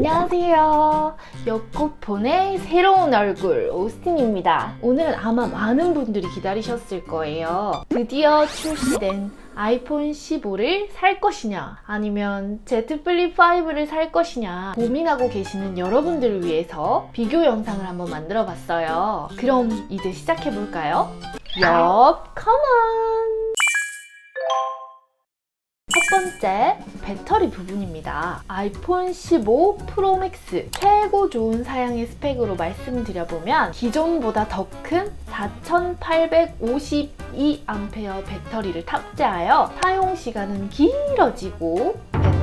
안녕하세요. 역고폰의 새로운 얼굴 오스틴입니다. 오늘은 아마 많은 분들이 기다리셨을 거예요. 드디어 출시된 아이폰 15를 살 것이냐 아니면 Z 플립 5를 살 것이냐 고민하고 계시는 여러분들을 위해서 비교 영상을 한번 만들어 봤어요. 그럼 이제 시작해 볼까요? 옆 컴온! 번째, 배터리 부분입니다. 아이폰 15 프로 맥스 최고 좋은 사양의 스펙으로 말씀드려보면 기존보다 더 큰 4852A 배터리를 탑재하여 사용 시간은 길어지고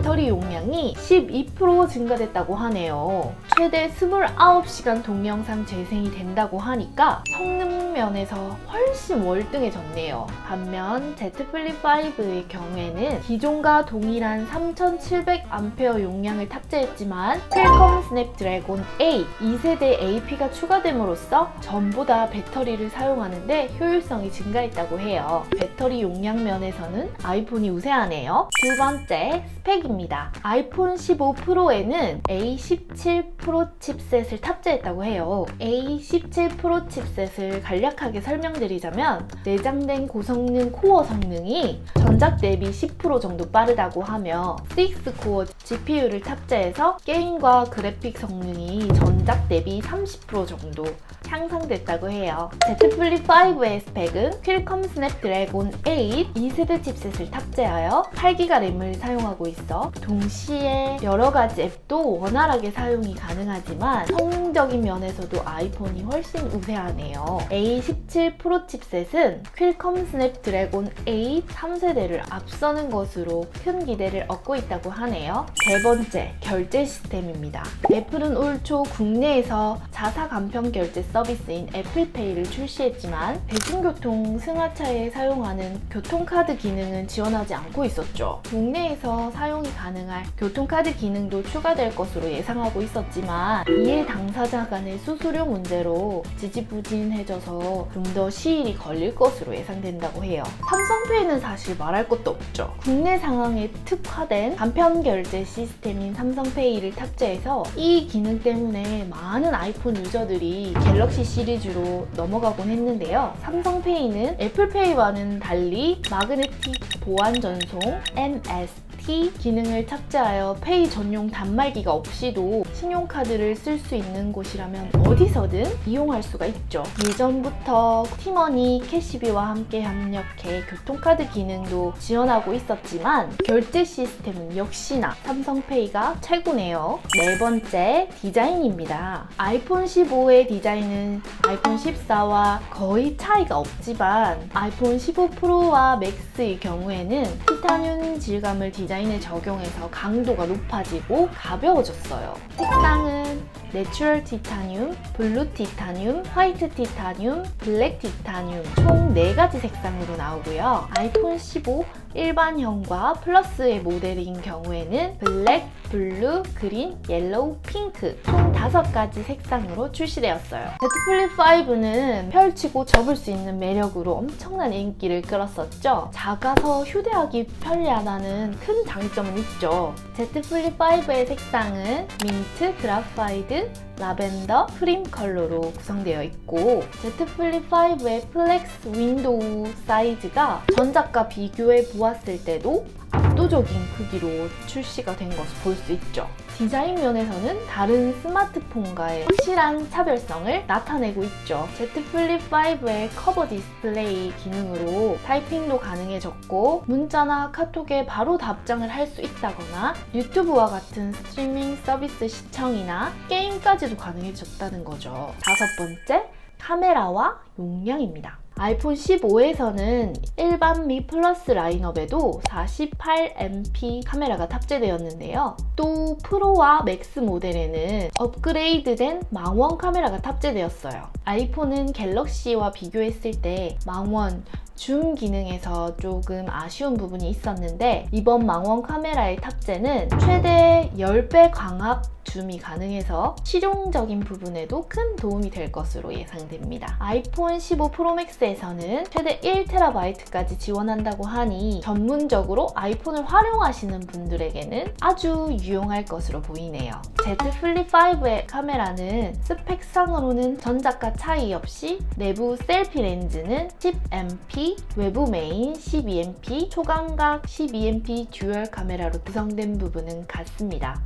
배터리 용량이 12% 증가됐다고 하네요. 최대 29시간 동영상 재생이 된다고 하니까 성능 면에서 훨씬 월등해졌네요. 반면 Z 플립 5의 경우에는 기존과 동일한 3700A 용량을 탑재했지만 퀄컴 스냅드래곤 8 2세대 AP가 추가됨으로써 전보다 배터리를 사용하는데 효율성이 증가했다고 해요. 배터리 용량 면에서는 아이폰이 우세하네요. 두 번째, 스펙입니다. 아이폰 15 프로에는 A17 프로 칩셋을 탑재했다고 해요. A17 프로 칩셋을 간략하게 설명드리자면 내장된 고성능 코어 성능이 전작 대비 10% 정도 빠르다고 하며 6코어 GPU를 탑재해서 게임과 그래픽 성능이 전작 대비 30% 정도 향상됐다고 해요. Z 플립 5의 스펙은 퀄컴 스냅드래곤 8 2세대 칩셋을 탑재하여 8기가 램을 사용하고 있어 동시에 여러 가지 앱도 원활하게 사용이 가능하지만 성능적인 면에서도 아이폰이 훨씬 우세하네요. A17 프로 칩셋은 퀄컴 스냅드래곤 8 3세대를 앞서는 것으로 큰 기대를 얻고 있다고 하네요. 세 번째, 결제 시스템입니다. 애플은 올 초 국내에서 자사 간편 결제 서비스인 애플페이를 출시했지만 대중교통 승하차에 사용하는 교통카드 기능은 지원하지 않고 있었죠. 국내에서 사용 이 가능할 교통카드 기능도 추가될 것으로 예상하고 있었지만 이해 당사자 간의 수수료 문제로 지지부진해져서 좀 더 시일이 걸릴 것으로 예상된다고 해요. 삼성페이는 사실 말할 것도 없죠. 국내 상황에 특화된 간편 결제 시스템인 삼성페이를 탑재해서 이 기능 때문에 많은 아이폰 유저들이 갤럭시 시리즈로 넘어가곤 했는데요. 삼성페이는 애플페이와는 달리 마그네틱 보안 전송 MS 키 기능을 탑재하여 페이 전용 단말기가 없이도 신용카드를 쓸 수 있는 곳이라면 어디서든 이용할 수가 있죠. 예전부터 티머니, 캐시비와 함께 협력해 교통카드 기능도 지원하고 있었지만 결제 시스템은 역시나 삼성페이가 최고네요. 네 번째, 디자인입니다. 아이폰 15의 디자인은 아이폰 14와 거의 차이가 없지만 아이폰 15 프로와 맥스의 경우에는 티타늄 질감을 디자인 디자인에 적용해서 강도가 높아지고 가벼워졌어요. 색상은 내추럴 티타늄, 블루 티타늄, 화이트 티타늄, 블랙 티타늄 총 4가지 색상으로 나오고요. 아이폰 15 일반형과 플러스의 모델인 경우에는 블랙, 블루, 그린, 옐로우, 핑크 총 5가지 색상으로 출시되었어요. Z 플립 5는 펼치고 접을 수 있는 매력으로 엄청난 인기를 끌었었죠. 작아서 휴대하기 편리하다는 큰 장점은 있죠. Z 플립 5의 색상은 민트, 그라파이드, 라벤더, 크림 컬러로 구성되어 있고 Z 플립 5의 플렉스 윈도우 사이즈가 전작과 비교해 보았을 때도 압도적인 크기로 출시가 된 것을 볼 수 있죠. 디자인 면에서는 다른 스마트폰과의 확실한 차별성을 나타내고 있죠. Z 플립 5의 커버 디스플레이 기능으로 타이핑도 가능해졌고 문자나 카톡에 바로 답장을 할 수 있다거나 유튜브와 같은 스트리밍 서비스 시청이나 게임까지도 가능해졌다는 거죠. 다섯 번째, 카메라와 용량입니다. 아이폰 15에서는 일반 미 플러스 라인업에도 48MP 카메라가 탑재되었는데요. 또 프로와 맥스 모델에는 업그레이드된 망원 카메라가 탑재되었어요. 아이폰은 갤럭시와 비교했을 때 망원, 줌 기능에서 조금 아쉬운 부분이 있었는데 이번 망원 카메라의 탑재는 최대 10배 광합 줌이 가능해서 실용적인 부분에도 큰 도움이 될 것으로 예상됩니다. 아이폰 15 프로 맥스의 탭에서는 최대 1TB까지 지원한다고 하니 전문적으로 아이폰을 활용하시는 분들에게는 아주 유용할 것으로 보이네요. Z 플립 5의 카메라는 스펙상으로는 전작과 차이 없이 내부 셀피 렌즈는 10MP, 외부 메인 12MP, 초광각 12MP 듀얼 카메라로 구성된 부분은 같습니다.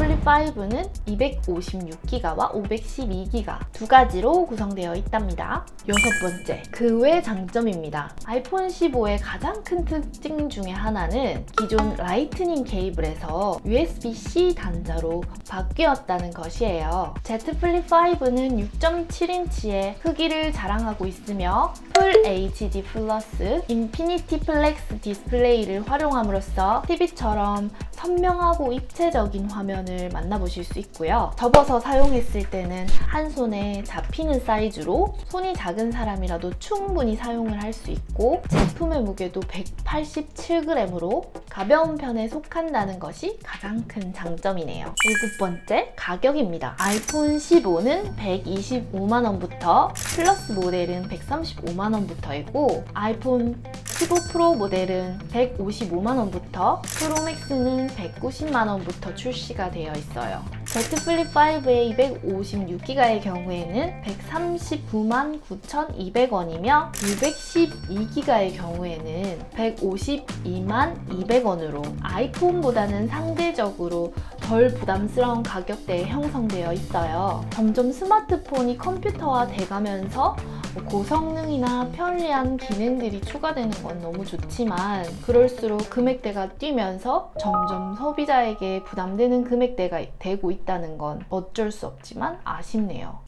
Z 플립 5는 256기가와 512기가 두 가지로 구성되어 있답니다. 여섯 번째, 그 외 장점입니다. 아이폰 15의 가장 큰 특징 중에 하나는 기존 라이트닝 케이블에서 USB-C 단자로 바뀌었다는 것이에요. Z 플립 5는 6.7인치의 크기를 자랑하고 있으며 풀 HD 플러스 인피니티 플렉스 디스플레이를 활용함으로써 TV처럼 선명하고 입체적인 화면을 만나보실 수 있고요. 접어서 사용했을 때는 한 손에 잡히는 사이즈로 손이 작은 사람이라도 충분히 사용을 할 수 있고 제품의 무게도 187g으로 가벼운 편에 속한다는 것이 가장 큰 장점이네요. 일곱 번째, 가격입니다. 아이폰 15는 125만원부터 플러스 모델은 135만원부터이고 아이폰 15 프로 모델은 155만원부터 프로맥스는 190만원부터 출시가 되어 있어요. Z 플립 5의 256기가의 경우에는 139만 9,200원이며 612기가의 경우에는 152만 200원으로 아이폰보다는 상대적으로 덜 부담스러운 가격대에 형성되어 있어요. 점점 스마트폰이 컴퓨터화 돼가면서 뭐 고성능이나 편리한 기능들이 추가되는 건 너무 좋지만 그럴수록 금액대가 뛰면서 점점 소비자에게 부담되는 금액대가 되고 있다는 건 어쩔 수 없지만 아쉽네요.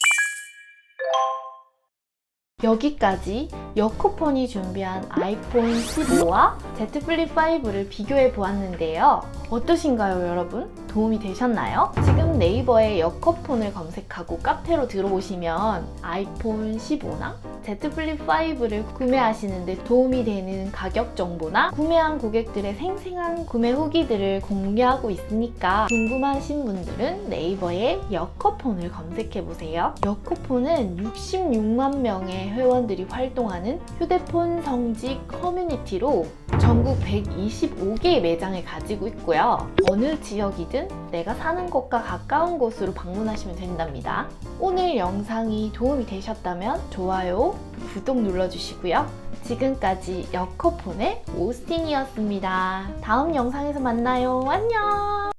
여기까지 여코폰이 준비한 아이폰 15와 Z 플립 5를 비교해 보았는데요. 어떠신가요, 여러분? 도움이 되셨나요? 지금 네이버에 여코폰을 검색하고 카페로 들어오시면 아이폰 15나 Z 플립 5를 구매하시는데 도움이 되는 가격 정보나 구매한 고객들의 생생한 구매 후기들을 공개하고 있으니까 궁금하신 분들은 네이버에 여코폰을 검색해 보세요. 여코폰은 66만 명의 회원들이 활동하는 휴대폰 성지 커뮤니티로 전국 125개의 매장을 가지고 있고요. 어느 지역이든 내가 사는 곳과 가까운 곳으로 방문하시면 된답니다. 오늘 영상이 도움이 되셨다면 좋아요, 구독 눌러주시고요. 지금까지 여커폰의 오스틴이었습니다. 다음 영상에서 만나요. 안녕!